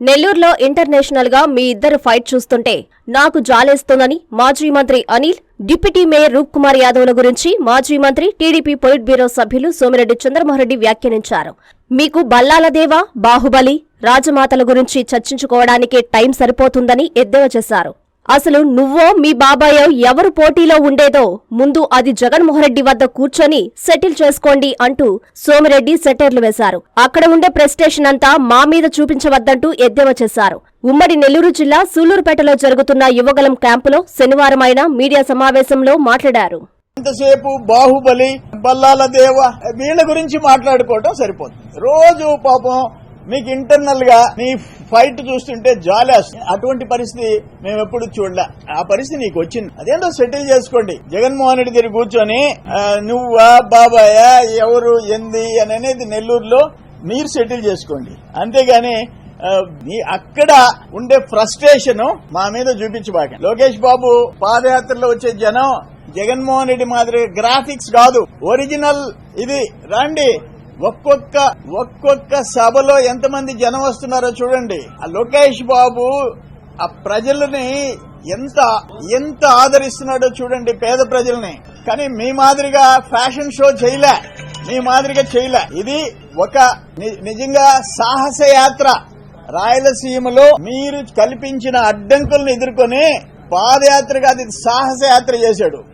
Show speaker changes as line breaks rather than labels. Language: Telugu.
నెల్లూరులో ఇంటర్నేషనల్గా మీ ఇద్దరు ఫైట్ చూస్తుంటే నాకు జాలేస్తోందని మాజీ మంత్రి అనిల్ డిప్యూటీ మేయర్ రూప్ కుమార్ యాదవ్ల గురించి మాజీ మంత్రి టీడీపీ పొలిట్ బ్యూరో సభ్యులు సోమిరెడ్డి చంద్రమోహన్రెడ్డి వ్యాఖ్యానించారు. మీకు బల్లాలదేవ బాహుబలి రాజమాతల గురించి చర్చించుకోవడానికే టైం సరిపోతుందని ఎద్దేవా చేశారు. అసలు నువ్వో మీ బాబాయో ఎవరు పోటీలో ఉండేదో ముందు అది జగన్మోహన్రెడ్డి వద్ద కూర్చొని సెటిల్ చేసుకోండి అంటూ సోమిరెడ్డి సెటర్లు వేశారు. అక్కడ ఉండే ప్రెస్టేషన్ అంతా మా మీద చూపించవద్దంటూ ఎద్దేవా చేశారు. ఉమ్మడి నెల్లూరు జిల్లా సూలూరుపేటలో జరుగుతున్న యువగలం క్యాంపులో శనివారం ఆయన మీడియా సమావేశంలో మాట్లాడారు.
ఎంతసేపు బాహుబలి బల్లాల దేవ వీళ్ళ గురించి మాట్లాడుకోవటం సరిపోతుంది. రోజు పాపం మీకు ఇంటర్నల్గా నీ ఫైట్ చూస్తుంటే జాలాస్ అటువంటి పరిస్థితి మేము ఎప్పుడు చూడలే. ఆ పరిస్థితి నీకు వచ్చింది. అదేంటో సెటిల్ చేసుకోండి. జగన్మోహన్ రెడ్డి దగ్గర కూర్చొని నువ్వా బాబాయా ఎవరు ఎంది అని అనేది నెల్లూరులో మీరు సెటిల్ చేసుకోండి. అంతేగాని అక్కడ ఉండే ఫ్రస్ట్రేషన్ మా మీద చూపించబాక లోకేష్ బాబు పాదయాత్రలో వచ్చే జనం జగన్మోహన్ రెడ్డి మాదిరి గ్రాఫిక్స్ కాదు. ఒరిజినల్ ఇది. రండి. ఒక్కొక్క ఒక్కొక్క సభలో ఎంతమంది జనం వస్తున్నారో చూడండి. ఆ లోకేష్ బాబు ఆ ప్రజలని ఎంత ఎంత ఆదరిస్తున్నాడో చూడండి పేద ప్రజల్ని. కానీ మీ మాదిరిగా ఫ్యాషన్ షో చేయలే. మీ మాదిరిగా చేయలే. ఇది ఒక ని- నిజంగా సాహస యాత్ర. రాయలసీమలో మీరు కల్పించిన అడ్డంకులను ఎదుర్కొని పాదయాత్రగా అది సాహస యాత్ర చేశాడు.